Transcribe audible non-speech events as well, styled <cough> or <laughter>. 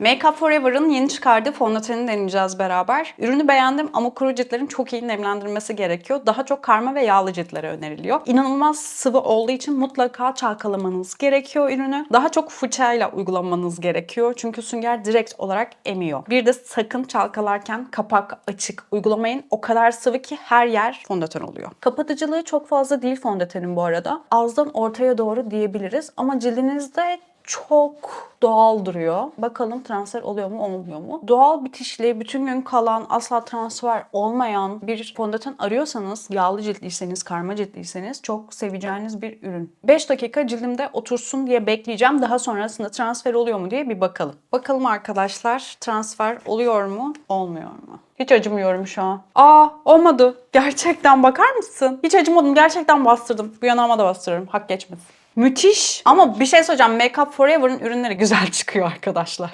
Make Up Forever'ın yeni çıkardığı fondöteni deneyeceğiz beraber. Ürünü beğendim ama kuru ciltlerin çok iyi nemlendirmesi gerekiyor. Daha çok karma ve yağlı ciltlere öneriliyor. İnanılmaz sıvı olduğu için mutlaka çalkalamanız gerekiyor ürünü. Daha çok fırçayla uygulamanız gerekiyor. Çünkü sünger direkt olarak emiyor. Bir de sakın çalkalarken kapak açık uygulamayın. O kadar sıvı ki her yer fondöten oluyor. Kapatıcılığı çok fazla değil fondötenin bu arada. Ağızdan ortaya doğru diyebiliriz ama cildinizde çok doğal duruyor. Bakalım transfer oluyor mu olmuyor mu? Doğal bitişli, bütün gün kalan, asla transfer olmayan bir fondöten arıyorsanız, yağlı ciltliyseniz, karma ciltliyseniz çok seveceğiniz bir ürün. 5 dakika cildimde otursun diye bekleyeceğim. Daha sonrasında transfer oluyor mu diye bir bakalım. Bakalım arkadaşlar transfer oluyor mu, olmuyor mu? Hiç acımıyorum şu an. Aa olmadı. Gerçekten bakar mısın? Hiç acımadım. Gerçekten bastırdım. Bu yanağıma da bastırırım. Hak geçmesin. Müthiş. Ama bir şey söyleyeceğim. Make Up Forever'ın ürünleri güzel <laughs> çıkıyor arkadaşlar.